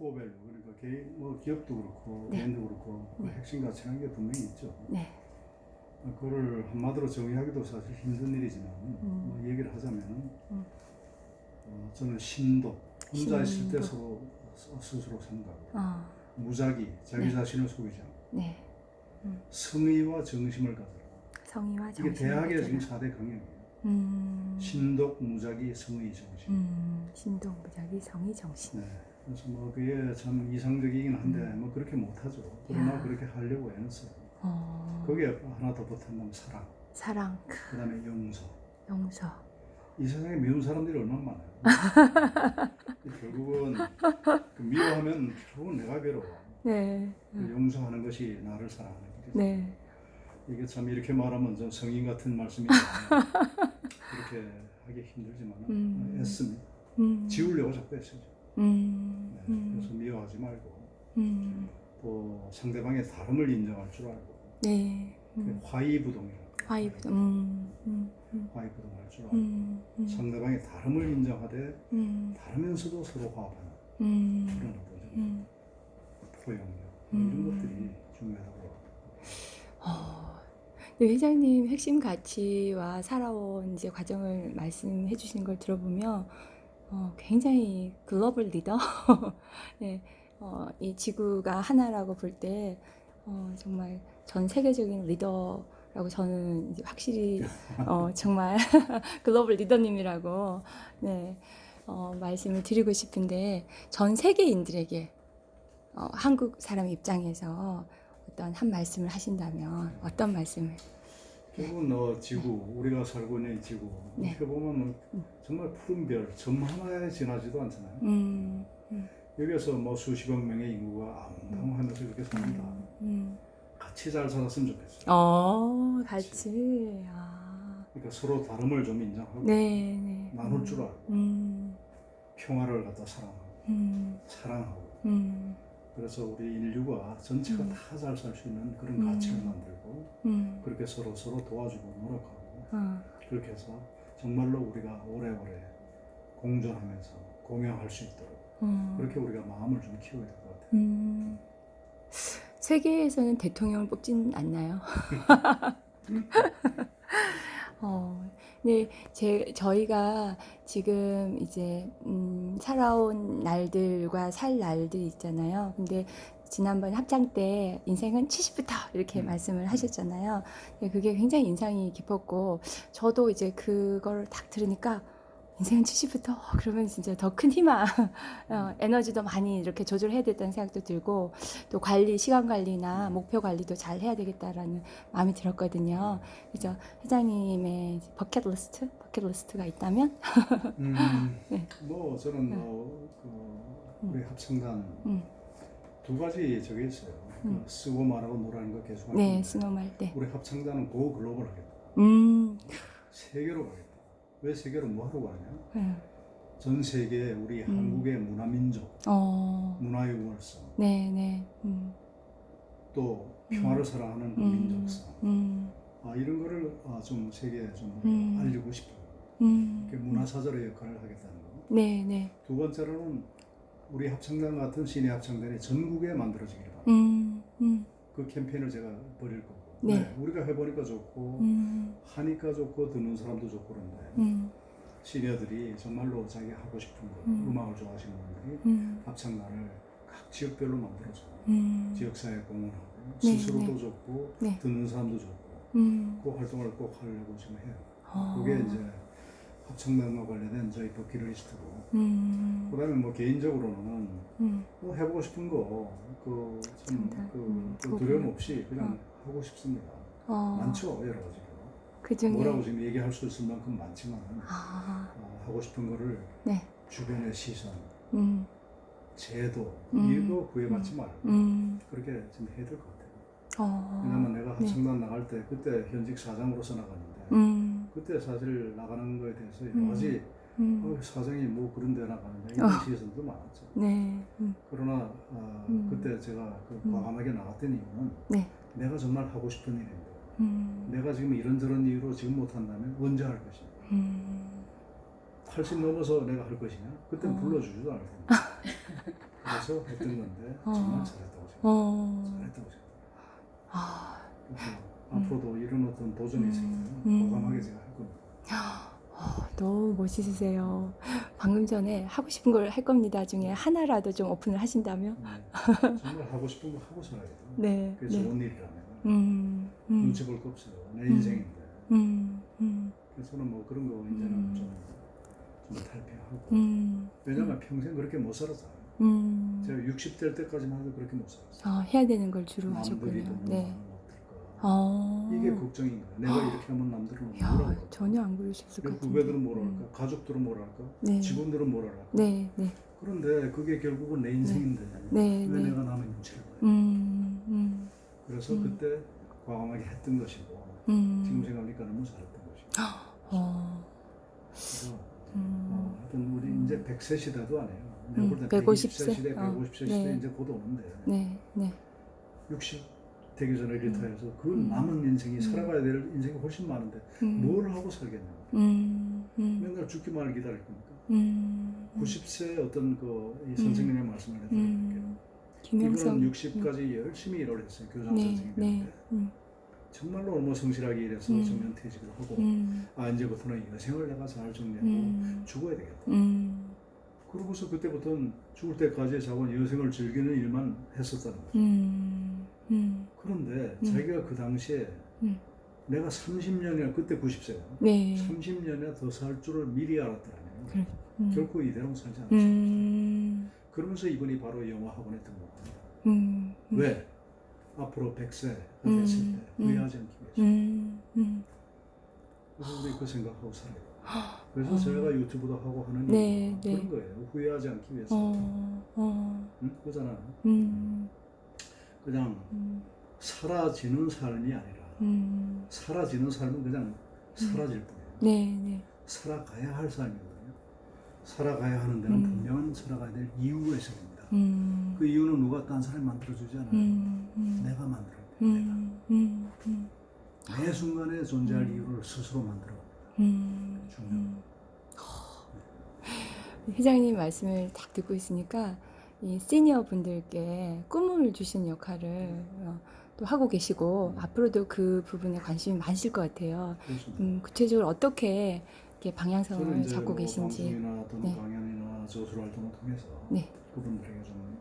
코어밸류 그러니까 개인 뭐 기업도 그렇고 네. 개인도 그렇고 그 네. 핵심 가치라는 게 분명히 있죠. 네. 그거를 한마디로 정의하기도 사실 힘든 일이지만 뭐 얘기를 하자면은 음. 어, 저는 신도 혼자 있을 때 신도. 서로 스- 스스로 생각하고 어, 무작위 자기 네. 자신을 속이지 않고 네. 성의와 정심을 가져라. 성의와 이게 정신을 대학의 가져라. 지금 4대 강령이에요. 음. 신독, 무작위, 성의, 정심. 음. 신동 무작위 성의 정신. 네. 그래서 뭐 그게 참 이상적이긴 한데 뭐 그렇게 못하죠. 그러나 음. 야. 그렇게 하려고 애는 써요. 어. 거기에 하나 더 붙었다면 사랑, 사랑, 그 다음에 용서. 용서. 이 세상에 미운 사람들이 얼마나 많아요. 결국은 그 미워하면 결국은 내가 괴로워. 네. 그 용서하는 것이 나를 사랑하는 길이죠. 네. 이게 참 이렇게 말하면 좀 성인 같은 말씀이지만 그렇게 하기 힘들지만 음. 애씁니다. 음. 지우려고 자꾸 애쓰죠. 음. 네, 음. 그래서 미워하지 말고 음. 또 상대방의 다름을 인정할 줄 알고 네. 그 음. 화이부동이라고 화이브. 음. 음. 음. 화이부동할 줄 알고 음. 음. 상대방의 다름을 인정하되 음. 다르면서도 서로 화합하는 음. 그런 어떤 좀 음. 포용력 음. 이런 것들이 중요하다고 어, 네, 회장님 핵심 가치와 살아온 이제 과정을 말씀해 주시는 걸 들어보면 어, 굉장히 글로벌 리더, 네, 어, 이 지구가 하나라고 볼 때 어, 정말 전 세계적인 리더라고 저는 확실히 어, 정말 글로벌 리더님이라고 네, 어, 말씀을 드리고 싶은데 전 세계인들에게 어, 한국 사람 입장에서 어떤 한 말씀을 하신다면 어떤 말씀을? 결국은 너 지구 우리가 살고 있는 이 지구 네. 이렇게 보면 정말 푸른 별 점 하나에 지나지도 않잖아요. 음, 여기서 뭐 수십억 명의 인구가 아웅다웅하면서 이렇게 삽니다. 음. 같이 잘 살았으면 좋겠어요. 어, 같이. 아, 그러니까 서로 다름을 좀 인정하고 네, 네. 나눌 줄 알고 음, 평화를 갖다 사랑하고 음, 사랑하고 음, 그래서 우리 인류가 전체가 음. 다잘 살 수 있는 그런 음. 가치를 만들고 음, 그렇게 서로 서로 도와주고 노력하고 어, 그렇게 해서 정말로 우리가 오래오래 공존하면서 공영할 수 있도록 음, 그렇게 우리가 마음을 좀 키워야 될 것 같아요. 음. 세계에서는 대통령을 뽑진 않나요? 어, 네, 제, 저희가 지금 이제, 음, 살아온 날들과 살 날들 있잖아요. 근데 지난번 합창 때 인생은 70부터 이렇게 음. 말씀을 하셨잖아요. 근데 그게 굉장히 인상이 깊었고, 저도 이제 그걸 딱 들으니까 인생은 70부터 그러면 진짜 더 큰 희망, 어, 에너지도 많이 이렇게 조절해야 되겠다는 생각도 들고, 또 관리, 시간 관리나 목표 관리도 잘 해야 되겠다라는 마음이 들었거든요. 그래서 회장님의 버킷리스트, 버킷리스트가 있다면, 음, 네. 뭐 저는 뭐 그, 우리 합창단 음. 두 가지 저게 있어요. 음. 그 쓰고 말하고 노라는 거 계속 할 네, 스노말 때, 우리 합창단은 고 글로벌 하겠다. 음, 세계로 가겠다. 왜 세계로 뭐 하러 가냐? 음. 전 세계 우리 음. 한국의 문화 민족, 어, 문화의 우월성, 네, 네, 음, 또 평화를 사랑하는 그 음, 민족성, 음, 아, 이런 거를 아, 좀 세계에 좀 음. 알리고 싶어요. 음, 그게 문화 사절의 역할을 하겠다는 거. 네, 네, 두 번째로는 우리 합창단 같은 시내 합창단이 전국에 만들어지기를 바랍니다. 음, 음, 그 캠페인을 제가 벌일 거고. 네. 네, 우리가 해보니까 좋고 음, 하니까 좋고 듣는 사람도 좋고 그런데 음, 시니어들이 정말로 자기 하고 싶은 거, 음. 음. 악을 좋아하시는 분들이 음, 합창단을 각 지역별로 만들어서 음, 지역사회에 공헌하고 네, 스스로도 네. 좋고 네. 듣는 사람도 좋고 음, 그 활동을 꼭 하려고 지금 해요. 어, 그게 이제 합창단과 관련된 저희 버킷리스트고 음, 그다음에 뭐 개인적으로는 음, 뭐 해보고 싶은 거그참 정말, 그, 음, 그. 두려움 없이 그냥 하고 싶습니다. 어, 많죠 여러 가지로. 그 중에, 뭐라고 지금 얘기할 수 있을 만큼 많지만 아, 어, 하고 싶은 거를 네, 주변의 시선, 음, 제도 음. 이거 구애받지 말고 음, 그렇게 좀 해야 될 것 같아요. 어, 왜냐면 내가 네. 합창단 나갈 때 그때 현직 사장으로서 나갔는데 음, 그때 사실 나가는 거에 대해서 음. 여러 가지 음, 어, 사장이 뭐 그런 데 나가는데 이런 어. 시선도 많았죠. 네, 음, 그러나 아, 음. 그때 제가 그 음. 과감하게 나갔던 이유는 네, 내가 정말 하고 싶은 일인데 음, 내가 지금 이런저런 이유로 지금 못한다면 언제 할 것이냐 음, 80 넘어서 내가 할 것이냐 그땐 어. 불러주지도 않을 텐데 그래서 했던 건데 어. 정말 잘했다고 생각. 어. 잘했다고 생각. 아, 그래서 음. 앞으로도 이런 어떤 도전이 음. 있으면 음. 과감하게 제가 할 겁니다. 어, 너무 멋있으세요. 방금 전에 하고 싶은 걸 할 겁니다 중에 하나라도 좀 오픈을 하신다면? 음, 정말 하고 싶은 거 하고 살아야. 네. 그게 네. 좋은 일이라면 음, 음, 눈치 볼 거 없어요. 내 인생인데. 음, 음, 그래서 저는 뭐 그런 거 이제는 음. 좀, 좀 탈피하고 음, 왜냐면 평생 그렇게 못 살았잖아요. 음. 제가 60대 때까지만 해도 그렇게 못 살았어요. 아, 해야 되는 걸 주로 남들이 하셨군요. 너무 네. 아. 이게 걱정인 거예요. 내가 이렇게 하면 남들은 뭐라 야, 할까. 전혀 안 그러셨을 것 그리고 같은데. 후배들은 뭐라 할까. 음. 가족들은 뭐라 할까. 네. 직원들은 뭐라 할까. 네, 네. 그런데 그게 결국은 내 인생인데 네, 왜 네. 내가 남의 눈치를 봐요. 음, 음, 그래서 음. 그때 과감하게 했던 것이고 음. 지금 생각하니까 너무 잘했던 것이고 어, 그래서 음. 어, 하여튼 우리 이제 100세 시대도 아니에요. 내가 음, 볼때 150 120세 세? 시대, 어, 150세 시대 네. 이제 곧 오는데 네, 네. 60 되기 전에 리타해서 그 음. 남은 인생이 음. 살아가야 될 인생이 훨씬 많은데 음. 뭘 하고 살겠냐고. 음, 음, 맨날 죽기만을 기다릴 겁니까? 음, 90세 어떤 그이 선생님의 말씀을 해드릴게요. 음. 이분은 60까지 열심히 일을 했어요. 교장 네, 선생님인데 네. 음, 정말로 너무 성실하게 일해서 음. 정년 퇴직을 하고 음, 아 이제부터는 여생을 내가 잘 정리하고 음, 죽어야 되겠다. 음, 그러고서 그때부터는 죽을 때까지 자원 여생을 즐기는 일만 했었다는 거죠. 음, 음, 그런데 음. 자기가 그 당시에 음. 내가 30년이나 그때 90세예요. 네. 30년이나 더 살 줄을 미리 알았더라면 그래. 음. 결코 이대로 살지 않았어요. 음, 그러면서 이분이 바로 영화 학원에 등록합니다. 음, 음. 왜? 앞으로 100세가 음, 됐을 때 음. 후회하지 않기 위해서. 음, 음. 그래서 우리 그 생각하고 살아요. 그래서 어. 제가 유튜브도 하고 하는 네, 이유가 네. 그런 거예요. 후회하지 않기 위해서. 어, 어, 응? 그잖아. 음, 그냥 음, 사라지는 삶이 아니라 음. 사라지는 삶은 그냥 사라질 뿐이에요. 네, 네. 살아가야 할 삶이거든요. 살아가야 하는 데는 음. 분명한 살아가야 될 이유가 있어야 됩니다. 음, 그 이유는 누가 딴 사람이 만들어주지 않아요. 음, 음, 내가 만들어야 돼. 음, 음, 음, 내가. 매 순간에 존재할 음. 이유를 스스로 만들어. 음, 중요한 음. 회장님 말씀을 딱 듣고 있으니까 이 시니어 분들께 꿈을 주신 역할을 어, 또 하고 계시고 음. 앞으로도 그 부분에 관심이 많으실 것 같아요. 음, 구체적으로 어떻게 이렇게 방향성을 잡고 뭐 계신지. 또는 네. 강연이나 저술 활동을 통해서 네. 그분들에게 좀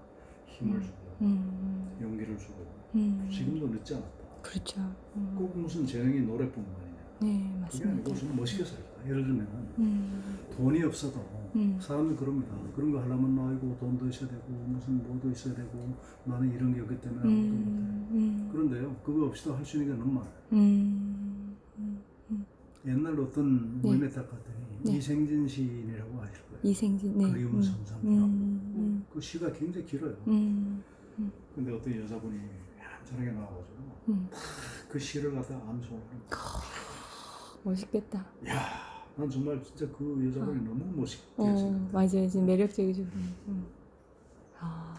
힘을 음. 주고 음, 용기를 주고 음, 지금도 늦지 않았다. 그렇죠. 음, 꼭 무슨 재능이 노래뿐만 아니냐. 네, 그게 아니고 맞습니다. 좀 멋있게 살다. 예를 들면 음, 돈이 없어도 음. 사람들 그럽니다. 그런 거 하려면 아이고 돈도 있어야 되고 무슨 뭐도 있어야 되고 나는 이런 게 없기 때문에. 음, 음, 그런데요 그거 없이도 할 수 있는 게 너무 많아요. 음, 음. 옛날 어떤 네. 딱 갔더니 네. 이생진 시인이라고 아실 거예요. 이생진, 네. 그리움은 음, 섬삼이라고. 음, 그 시가 굉장히 길어요. 음, 근데 어떤 여자분이 얌전하게 나와가지고 음. 그 시를 갖다 암송을 거예요. 멋있겠다. 야, 난 정말 진짜 그 여자분이 너무 멋있게 어. 맞아요. 지금 매력적이죠. 음. 아,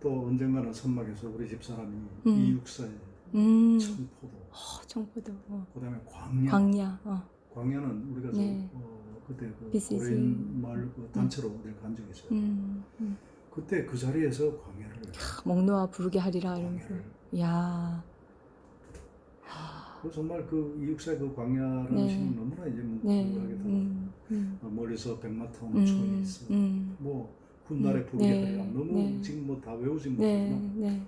또 언젠가는 선막에서 우리 집 사람이 음. 이육사의 음, 청포도, 어, 청포도, 어. 그다음에 광야. 광야, 어. 광야는 우리가 네. 저 어, 그때 그. 고려인 마을 그 단체로 어딜 간 적이 있어요. 음, 음. 그때 그 자리에서 광야를 먹노아 부르게 하리라 이러면서. 야, 그 정말 그 이육사의 그 광야라는 네. 시는 너무나 이제 뭐 네, 하게 음, 음, 멀리서 백마타운 초에 음, 있어. 음. 뭐 훗날에 음, 부르게 네, 하리라. 너무 네. 지금 뭐 다 외우진 네, 못하지만 네.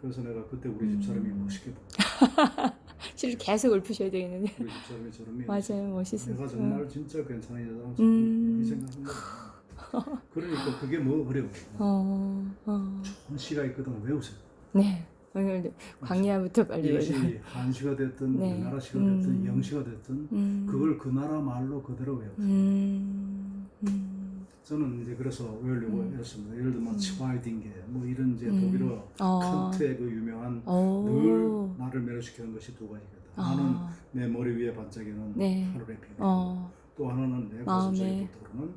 그래서 내가 그때 우리 음. 집사람이 멋있게 보 실을 계속 읊으셔야 되겠는데. 우리 집 사람이 저런 면이 맞아요, 멋있어요. 내가 정말 진짜 괜찮은 여자랑 음. 이 생각한 거야. 그러니까 그게 뭐 어려워요. 어, 어. 좋은 시가 있거든 외우세요. 네. 오늘 광야부터 빨리. 이것이 한시가 됐든 네. 우리나라 시가 됐든 음. 영시가 됐든 음. 그걸 그 나라 말로 그대로 외우세요. 음. 음. 저는 이제 그래서 외우려고 음. 했습니다. 예를 들면 음. 츠바이딩게 뭐 이런 이제 음. 독일어 어. 칸트의 그 유명한 오. 늘 나를 매료시키는 것이 두 가지거든. 하나는 아. 내 머리 위에 반짝이는 네. 하늘의 빛. 어. 또 하나는 내. 가슴속에 도둑물이다.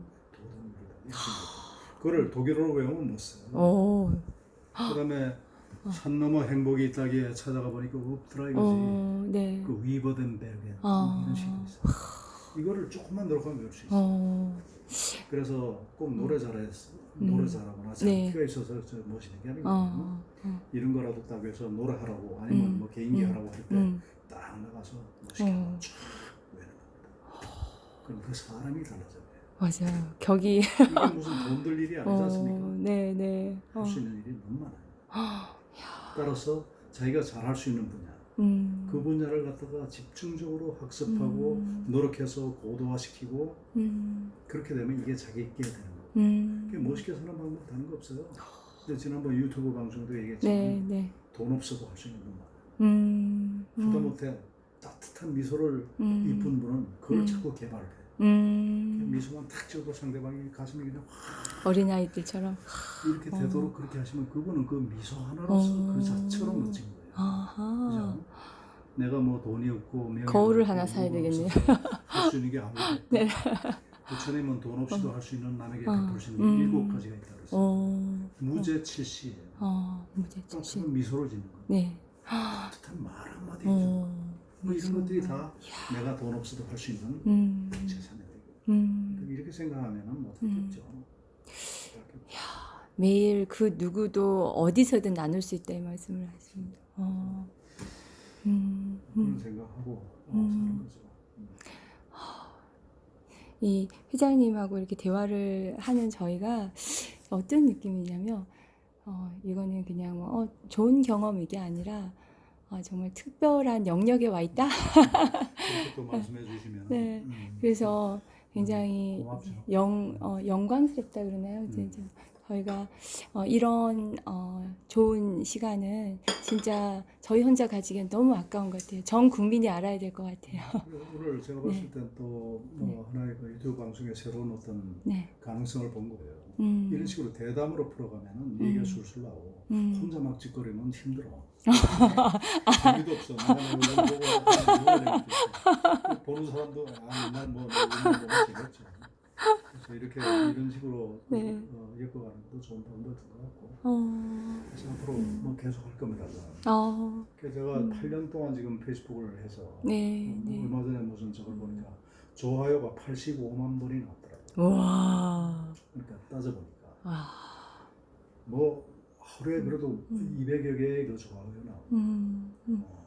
이렇게 그거를 독일어로 외우면 못 써요. 오. 그다음에 산 너머 행복이 있다기에 찾아가 보니까 없더라 이거지. 어. 네. 그 위버덴베르겐 아. 이런 식이 있어. 이거를 조금만 노력하면 외울 수 있어. 어. 그래서 꼭 노래 노래 음. 잘하거나 네. 장기가 있어서 저 멋있는 게 아니고 어, 어, 이런 거라도 딱 해서 노래하라고 아니면 음. 뭐 개인기 음. 하라고 할때 음, 딱 나가서 멋있게 어. 쫙 외는 겁니다. 그럼 그 사람이 달라져요. 맞아요. 격이, 이게 무슨 돈 들 일이 아니지 어, 않습니까? 네, 네. 어, 할수 있는 일이 너무 많아요. 아, 따라서 자기가 잘할 수 있는 분야, 음, 그 분야를 갖다가 집중적으로 학습하고 음. 노력해서 고도화시키고 음, 그렇게 되면 이게 자기 있게 되는 거예요. 음, 그게 멋있게 사는 방법 다른 거 없어요. 근데 지난번 유튜브 방송도 얘기했지만 네, 네. 돈 없어도 할 수 있는 분 많아요. 음, 하다못해 따뜻한 미소를 음. 이쁜 분은 그걸 음. 자꾸 개발을 해요. 음, 미소만 탁 지어도 상대방이 가슴이 그냥 확 어린아이들처럼. 이렇게 어. 되도록 그렇게 하시면 그분은 그 미소 하나로서 어. 그 자체로 멋진 거예요. 아하. 그죠? 내가 뭐 돈이 없고 거울을 하나 사야 되겠네요. 할수 있는 게 아무것도 네. 부처님은 돈 없이도 할수 있는 남에게 어. 베풀 수 있는 음. 일곱 가지가 있다고 그랬어요. 어, 무죄칠시예요. 어, 무제치. 따뜻한 미소를 짓는 거. 네. 따뜻한 말 한마디 해주는 거. 어, 뭐 이런 것들이. 다 내가 돈 없어도 할 수 있는 음, 음. 이렇게 생각하면은 못할 게 음. 없죠. 매일 그 누구도 어디서든 나눌 수 있다 이 말씀을 하십니다. 어, 음, 그런 음. 생각하고 어, 음. 사는 거죠. 음. 이 회장님하고 이렇게 대화를 하는 저희가 어떤 느낌이냐면, 어, 이거는 그냥 뭐, 어, 좋은 경험 이게 아니라, 아, 정말 특별한 영역에 와 있다? 네. 음, 그래서 굉장히 고맙죠. 영, 어, 영광스럽다 그러나요? 음. 진짜 저희가 어, 이런 어, 좋은 시간은 진짜 저희 혼자 가지기엔 너무 아까운 것 같아요. 전 국민이 알아야 될 것 같아요. 오늘 제가 네. 봤을 땐또뭐 하나의 그 유튜브 방송에 새로운 어떤 네. 가능성을 본 거예요. 음, 이런 식으로 대담으로 풀어가면은 음. 얘기가 술술 나오고 음. 혼자 막 짓거리면 힘들어. 재미도 없어. 이거 보고. 보는 사람도 아 맨날 뭐 재밌죠. 그래서 이렇게 이런 식으로 네. 어, 엮어가는 것도 좋은 방법인 것 같고 어, 그래서 앞으로 뭐 계속 할 겁니다. 저는. 어, 그래서 제가 음. 8년 동안 지금 페이스북을 해서 네, 어, 네. 얼마 전에 무슨 저걸 보니까 좋아요가 85만 번이 나왔더라고요. 와, 그러니까 따져보니까 와, 뭐 하루에 그래도 음. 200여 개의 그 좋아요 나오고 음, 음, 어,